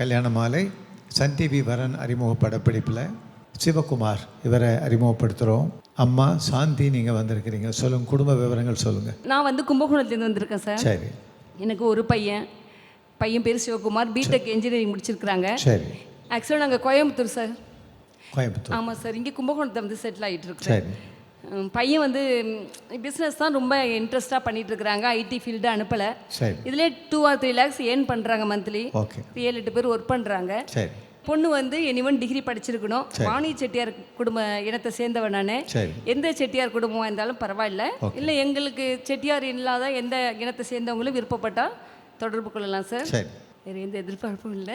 கல்யாண மாலை. Sun TV வரன் அறிமுக படப்பிடிப்பில் சிவகுமார் இவரை அறிமுகப்படுத்துகிறோம் அம்மா சாந்தி நீங்கள் வந்திருக்கிறீங்க. சொல்லுங்க குடும்ப விவரங்கள் சொல்லுங்கள் நான் வந்து கும்பகோணத்துலேருந்து வந்திருக்கேன் சார். சரி. எனக்கு ஒரு பையன். பையன் பேர் சிவகுமார். BTech engineering முடிச்சிருக்கிறாங்க. சரி. ஆக்சுவலாக நாங்கள் கோயம்புத்தூர் சார். கோயம்புத்தூர். ஆமாம் சார். இங்கே கும்பகோணத்தில் வந்து செட்டில் ஆகிட்டு இருக்கோம் பையன் வந்து பிஸ்னஸ் தான் ரொம்ப இன்ட்ரெஸ்ட்டாக பண்ணிட்டு இருக்கிறாங்க ஐடி ஃபீல்டு அனுப்பலை. சரி. இதிலே two or three lakhs earn பண்ணுறாங்க மந்த்லி ஓகே ஏழு எட்டு பேர் ஒர்க் பண்ணுறாங்க சரி. பொண்ணு வந்து எனிவன் டிகிரி படிச்சிருக்கணும். வாணி செட்டியார் குடும்ப இனத்தை சேர்ந்தவன் நான். எந்த செட்டியார் குடும்பமாக இருந்தாலும் பரவாயில்ல. இல்லை எங்களுக்கு செட்டியார் இல்லாத எந்த இனத்தை சேர்ந்தவங்களும் விருப்பப்பட்டால் தொடர்பு கொள்ளலாம் சரி. வேறு எந்த எதிர்பார்ப்பும் இல்லை.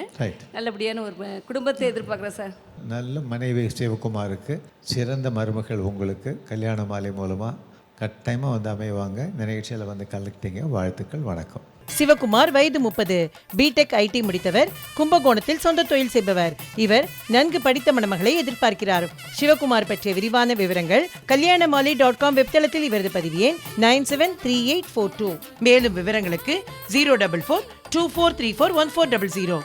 நல்லபடியான ஒரு குடும்பத்தை எதிர்பார்க்குறேன் சார். நல்ல மனைவி சிவகுமாருக்கு சிறந்த மருமகள் உங்களுக்கு கல்யாண மாலை மூலமாக கட்டாயமாக வந்து அமைவாங்க. இந்த நிகழ்ச்சியில் வந்து கலந்துக்கிட்டீங்க வாழ்த்துக்கள் வணக்கம். சிவகுமார் வயது முப்பது. பிடெக் ஐடி முடித்தவர். கும்பகோணத்தில் சொந்த தொழில் செய்பவர். இவர் நன்கு படித்த மணமகளை எதிர்பார்க்கிறார். சிவகுமார் பற்றிய விரிவான விவரங்கள் கல்யாணமாலை டாட் காம் வெப்தளத்தில் இவரது பதிவு எண் nine seven three eight four two. மேலும் விவரங்களுக்கு zero double four two four three four one four double zero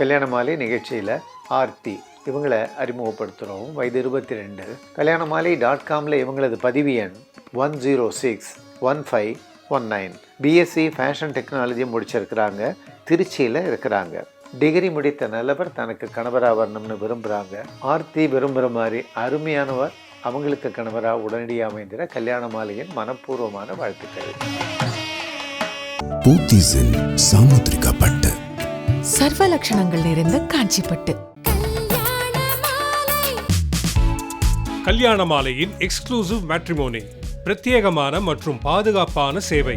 கல்யாண மாலை நிகழ்ச்சியில் ஆர்த்தி இவங்களை அறிமுகப்படுத்துகிறோம் வயது இருபத்தி ரெண்டு கல்யாண மாலை டாட் காமில் இவங்களது பதிவு எண் one zero six one five one nine BSc fashion technology முடிச்சிருக்கிறாங்க. திருச்சியில் இருக்கிறாங்க. டிகிரி முடித்த நல்லவர் தனக்கு கணவராக வரணும்னு விரும்புகிறாங்க ஆர்த்தி விரும்புகிற மாதிரி அருமையானவர். அவங்களுக்கு கணவராக உடனடியாக அமைந்திட கல்யாண மாலையின் மனப்பூர்வமான வாழ்த்துக்கள். பூத்திஸில் சாமுத்ரிகா பட்டு சர்வ லட்சணங்கள் நிறைந்த காஞ்சிப்பட்டு. கல்யாண மாலையின் எக்ஸ்க்ளூசிவ் மேட்ரிமோனி பிரத்யேகமான மற்றும் பாதுகாப்பான சேவை.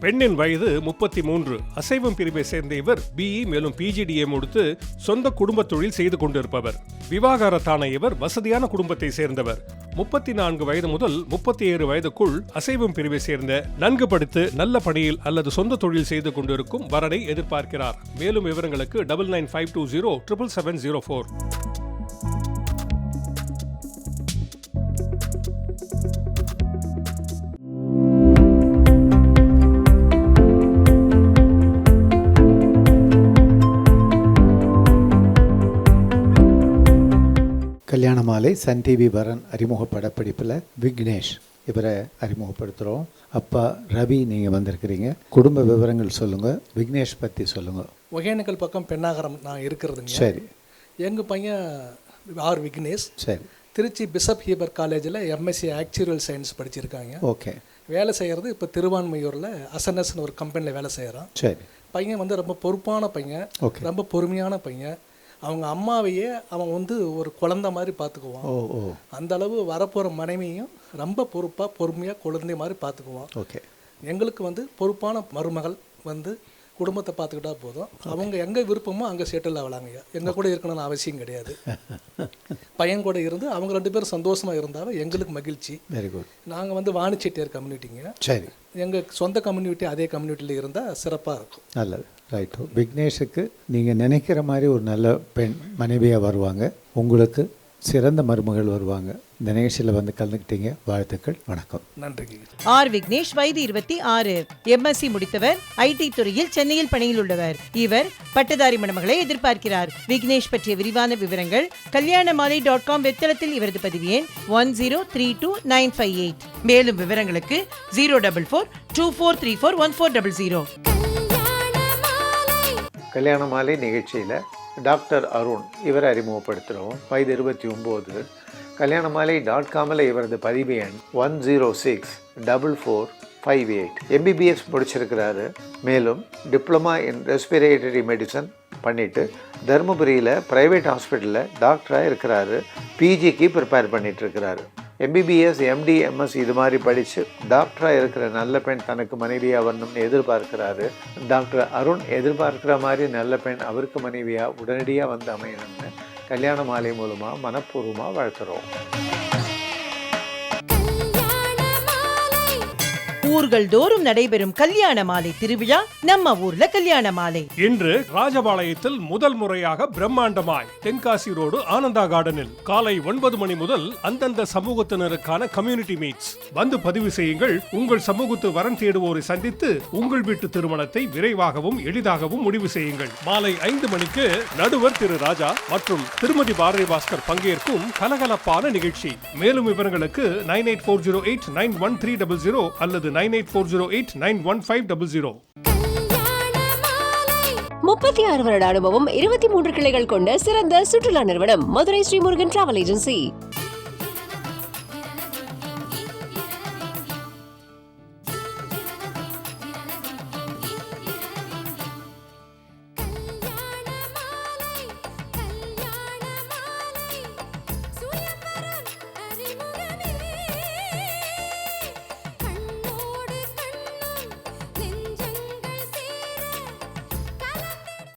பெண்ணின் வயது முப்பத்தி மூன்று அசைவம் பிரிவை சேர்ந்த இவர் பிஇ மேலும் பிஜிடிஏ முடித்து சொந்த குடும்ப தொழில் செய்து கொண்டிருப்பவர். விவாகரத்தான இவர் வசதியான குடும்பத்தை சேர்ந்தவர். முப்பத்தி நான்கு வயது முதல் முப்பத்தி ஏழு வயதுக்குள் அசைவம் பிரிவை சேர்ந்த நன்கு படித்து நல்ல பணியில் அல்லது சொந்த தொழில் செய்து கொண்டிருக்கும் வரனை எதிர்பார்க்கிறார். மேலும் விவரங்களுக்கு double nine five two zero triple seven zero four கல்யாண மாலை சன் டிவி வரன் அறிமுக படப்பிடிப்பில் விக்னேஷ் இவரை அறிமுகப்படுத்துகிறோம். அப்பா ரவி நீங்கள் வந்திருக்கிறீங்க. குடும்ப விவரங்கள் சொல்லுங்கள் விக்னேஷ் பற்றி சொல்லுங்கள் ஒகேனக்கல் பக்கம் பெண்ணாகரம் நான் இருக்கிறதுங்க. சரி. எங்கள் பையன் ஆர் விக்னேஷ். சரி. திருச்சி பிஷப் ஹீபர் காலேஜில் எம்எஸ்சி ஆக்சுவல் சயின்ஸ் படிச்சிருக்காங்க. ஓகே. வேலை செய்கிறது இப்போ திருவான்மையூரில் அசனஸ்னு ஒரு கம்பெனியில் வேலை செய்கிறான் சரி. பையன் வந்து ரொம்ப பொறுப்பான பையன். ரொம்ப பொறுமையான பையன். அவங்க அம்மாவையே அவன் வந்து ஒரு குழந்தை மாதிரி பார்த்துக்குவான். அந்த அளவு வரப்போகிற மனைவியும் ரொம்ப பொறுப்பாக பொறுமையாக குழந்தை மாதிரி பார்த்துக்குவான். ஓகே. எங்களுக்கு வந்து பொறுப்பான மருமகள் வந்து குடும்பத்தை பார்த்துக்கிட்டா போதும். அவங்க எங்கே விருப்பமோ அங்கே செட்டில் ஆகலாங்கய்யா. எங்கள் கூட இருக்கணும்னு அவசியம் கிடையாது. பையன் கூட இருந்து அவங்க ரெண்டு பேரும் சந்தோஷமாக இருந்தாலும் எங்களுக்கு மகிழ்ச்சி. வெரி குட் நாங்கள் வந்து வாணிச்செட்டியார் கம்யூனிட்டிங்க சரி. எங்கள் சொந்த கம்யூனிட்டி அதே கம்யூனிட்டியில் இருந்தால் சிறப்பாக இருக்கும். நல்லது. ரைட் விக்னேஷுக்கு நீங்கள் நினைக்கிற மாதிரி ஒரு நல்ல பெண் மனைவியாக வருவாங்க. உங்களுக்கு சிறந்த மருமகள் வருவாங்க. இந்த நிகழ்ச்சியில் வந்து கலந்துக்கிட்டீங்க. வாழ்த்துக்கள். வணக்கம். நன்றிங்க. ஆர் விக்னேஷ் வயது இருபத்தி ஆறு. எம்எஸ்சி முடித்தவர் ஐடி துறையில் சென்னையில் பணியில் உள்ளவர் இவர் பட்டதாரி மணமகளை எதிர்பார்க்கிறார். விக்னேஷ் பற்றிய விரிவான விவரங்கள் கல்யாணமாலை டாட் காம் வெப்தளத்தில் இவரது பதிவு எண் one zero three two nine five eight மேலும் விவரங்களுக்கு zero double four two four three four one four double zero கல்யாண மாலை நிகழ்ச்சியில் டாக்டர் அருண் இவரை அறிமுகப்படுத்துகிறோம். வயது இருபத்தி ஒம்பது. கல்யாண மாலை டாட் காமில் இவரது பதிவு எண் one zero six double four five eight MBBS முடிச்சிருக்கிறாரு. மேலும் டிப்ளமா இன் ரெஸ்பிரேட்டரி மெடிசன் பண்ணிவிட்டு தருமபுரியில் ப்ரைவேட் ஹாஸ்பிட்டலில் டாக்டராக இருக்கிறாரு. பிஜிக்கு ப்ரிப்பேர் பண்ணிகிட்ருக்கிறாரு எம்பிபிஎஸ் எம்டி எம்எஸ் இது மாதிரி படித்து டாக்டராக இருக்கிற நல்ல பெண் தனக்கு மனைவியாக வரணும்னு எதிர்பார்க்கிறாரு. டாக்டர் அருண் எதிர்பார்க்குற மாதிரி நல்ல பெண் அவருக்கு மனைவியாக உடனடியாக வந்து அமையணும்னு கல்யாண மாலை மூலமாக மனப்பூர்வமாக வாழ்த்துறோம். ஊர்கள் தோறும் நடைபெறும் கல்யாண மாலை திருவிழா நம்ம ஊர்ல கல்யாண மாலை. இன்று ராஜபாளையத்தில் முதல் முறையாக பிரம்மாண்டமாய் தென்காசி ரோடு ஆனந்தா கார்டனில் காலை ஒன்பது மணி முதல் அந்தந்த சமூகத்தினருக்கான கம்யூனிட்டி மீட்ஸ். வந்து பதிவு செய்யுங்கள். உங்கள் சமூகத்து வரன் தேடுவோரை சந்தித்து உங்கள் வீட்டு திருமணத்தை விரைவாகவும் எளிதாகவும் முடிவு செய்யுங்கள். மாலை ஐந்து மணிக்கு நடுவர் திரு ராஜா மற்றும் திருமதி பாரதி பாஸ்கர் பங்கேற்கும் கலகலப்பான நிகழ்ச்சி. மேலும் விவரங்களுக்கு nine eight four zero eight nine one three double zero அல்லது nine nine eight four zero eight nine one five double zero. முப்பத்தி ஆறு வருட அனுபவம் இருபத்தி மூன்று கிளைகள் கொண்ட சிறந்த சுற்றுலா நிறுவனம் மதுரை ஸ்ரீமுருகன் டிராவல் ஏஜென்சி.